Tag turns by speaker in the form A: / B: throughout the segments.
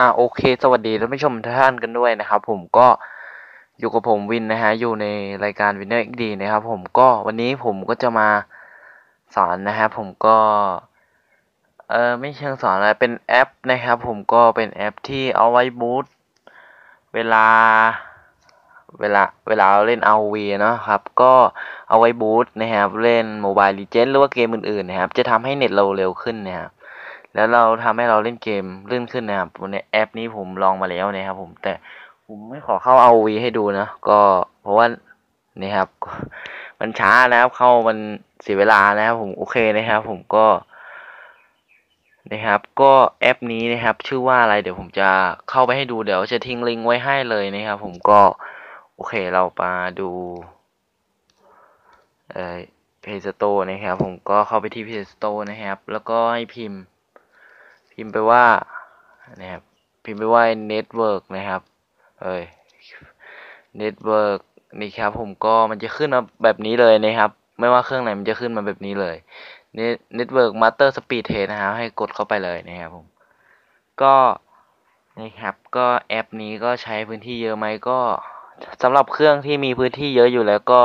A: อ่าโอเค สวัสดีท่านผู้ชมทุกท่านกันด้วยนะครับ ผมก็อยู่กับผมวินนะฮะ อยู่ในรายการวินเนอร์ดีนะครับ ผมก็วันนี้ผมก็จะมาสอนนะครับผมก็ เออไม่เชิงสอนอะไรเป็นแอปนะครับ ผมก็เป็นแอปที่เอาไว้บูตเวลา เวลาเวลาเราเล่น RV เนะครับ ก็เอาไว้บูตนะครับเล่น Mobile Legends หรือว่าเกมอื่นๆนะครับ จะทำให้เน็ตเราเร็วขึ้นนะครับแล้วเราทำให้เราเล่นเกมลื่นขึ้นนะครับในแอปนี้ผมลองมาแล้วนะครับ ผมแต่ผมไม่ขอเข้า ROV ให้ดูนะก็เพราะว่านี่ครับ มันช้านะครับเข้ามันเสียเวลานะครับผมโอเคนะครับ ผมก็นะครับ ก็แอปนี้นะครับ ชื่อว่าอะไรเดี๋ยวผมจะเข้าไปให้ดูเดี๋ยวจะทิ้งลิงก์ไว้ให้เลยนะครับ ผมก็ โอเคเรามาดูเอ่อ Play Store นะครับ ผมก็เข้าไปที่ Play Store นะครับ แล้วก็ให้พิมพ์ พิมพ์ไปว่านะครับพิมพ์ไปว่า network นะครับเอ้ย network นี่ครับ ผมก็มันจะขึ้นมาแบบนี้เลยนะครับ ไม่ว่าเครื่องไหนมันจะขึ้นมาแบบนี้เลย Net- network master speed test นะครับให้กดเข้าไปเลยนะครับผม ก็นี่ครับก็แอปนี้ก็ใช้พื้นที่เยอะไหมก็ สำหรับเครื่องที่มีพื้นที่เยอะอยู่แล้วก็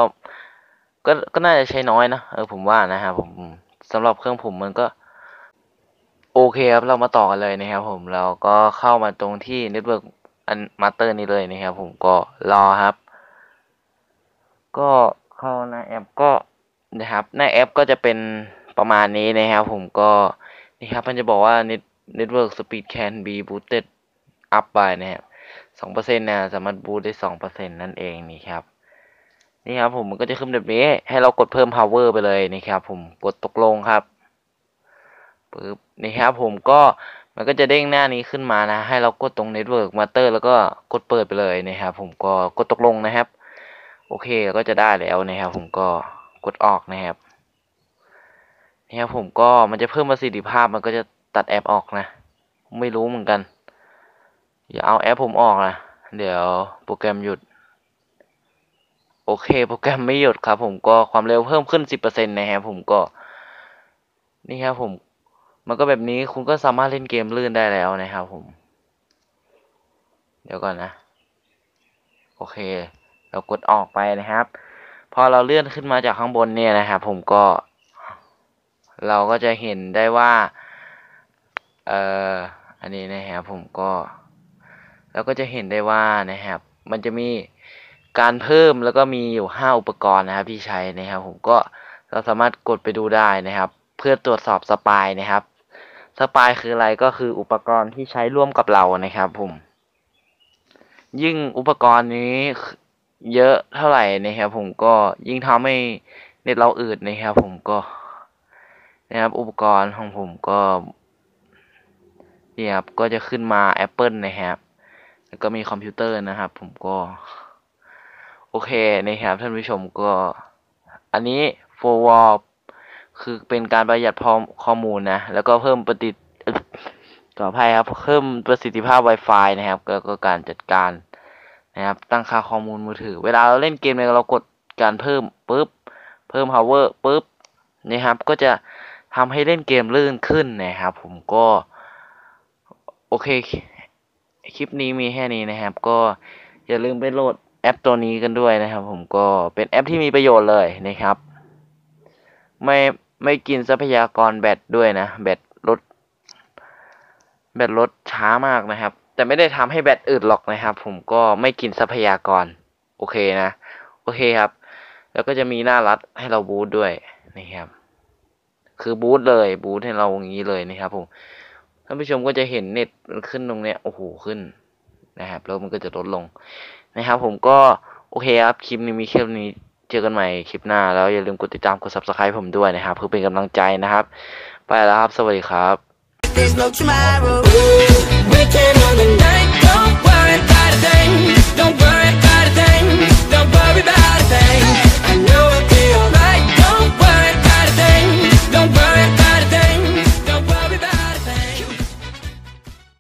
A: ก็ก็น่าจะใช้น้อยนะเออผมว่านะครับผมสำหรับเครื่องผมมันก็ โอเคครับเรามาต่อกันเลยนะครับผมเราก็เข้ามาตรงที่ Network อันมาสเตอร์นี้เลยนะครับผมก็รอครับ ก็เข้าหน้าแอปก็นะครับหน้าแอปก็จะเป็นประมาณนี้นะครับผมก็นี่ครับมันจะบอกว่า Net Network Speed can be boosted up by นะครับ สองเปอร์เซ็นต์นะสามารถบูตได้สองเปอร์เซ็นต์นั่นเองนี่ครับ นี่ครับผมมันก็จะขึ้นแบบนี้ ให้เรากดเพิ่ม power ไปเลยนี่ครับผมกดตกลงครับปึ๊บนี่ครับผมก็มันก็จะเด้งหน้านี้ขึ้นมานะ ให้เรากดตรง Network Master แล้วก็กดเปิดไปเลยนะครับผมก็กดตกลงนะครับ โอเคก็จะได้แล้วนะครับผมก็กดออกนะครับนี่ครับผมก็มันจะเพิ่มประสิทธิภาพมันก็จะตัดแอปออกนะ ไม่รู้เหมือนกัน อย่าเอาแอปผมออกนะ เดี๋ยวโปรแกรมหยุด โอเค โปรแกรมไม่หยุดครับ ผมก็ความเร็วเพิ่มขึ้น 10%นะครับผมก็ นี่ครับผม มันก็แบบนี้คุณก็สามารถเล่นเกมลื่นได้แล้วนะครับผม เดี๋ยวก่อนนะ โอเค เรากดออกไปนะครับ พอเราเลื่อนขึ้นมาจากข้างบนเนี่ยนะครับผมก็ เราก็จะเห็นได้ว่า เอ่อ อันนี้นะครับผมก็ เราก็จะเห็นได้ว่านะครับ มันจะมีการเพิ่มแล้วก็มีอยู่ห้าอุปกรณ์นะครับที่ใช้นะครับ ผมก็เราสามารถกดไปดูได้นะครับ เพื่อตรวจสอบสปายนะครับสปายคืออะไรก็คืออุปกรณ์ที่ใช้ร่วมกับเรานะครับ ผม ยิ่งอุปกรณ์นี้เยอะเท่าไหร่นะครับ ผมก็ยิ่งทำให้เน็ตเราอืดนะครับ ผมก็ นะครับ อุปกรณ์ของผมก็เนี่ยครับก็จะขึ้นมา Apple นะครับ แล้วก็มีคอมพิวเตอร์นะครับ ผมก็ โอเคนะครับท่านผู้ชมก็ อันนี้ for wall คือเป็นการประหยัดพอข้อมูลนะ แล้วก็เพิ่มประสิทธิเอ่อขออภัยครับ เพิ่มประสิทธิภาพ Wi-Fi นะครับ แล้วก็การจัดการนะครับ ตั้งค่าข้อมูลมือถือ เวลาเราเล่นเกมเนี่ยเรากดการเพิ่มปุ๊บ เพิ่ม power ปุ๊บนะครับ ก็จะทำให้เล่นเกมลื่นขึ้นนะครับ ผมก็ โอเค คลิปนี้มีแค่นี้นะครับ ก็อย่าลืมไปโหลดแอปตัวนี้กันด้วยนะครับ ผมก็เป็นแอปที่มีประโยชน์เลยนะครับ ไม่ไม่กินทรัพยากรแบตด้วยนะ แบตลดแบตลดช้ามากนะครับ แต่ไม่ได้ทำให้แบตอืดหรอกนะครับ ผมก็ไม่กินทรัพยากร โอเคนะ โอเคครับ แล้วก็จะมีหน้ารัดให้เราบูตด้วยนะครับ คือบูตเลยบูตให้เราอย่างนี้เลยนะครับผม ท่านผู้ชมก็จะเห็นเน็ตมันขึ้นตรงเนี้ยโอ้โหขึ้นนะครับแล้วมันก็จะลดลงนะครับ ผมก็โอเคครับคลิปนี้มีแค่นี้เจอกันใหม่คลิปหน้า แล้วอย่าลืมกดติดตามกด subscribe ผมด้วยนะครับ เพื่อเป็นกำลังใจนะครับ ไปแล้วครับ สวัสดีครับ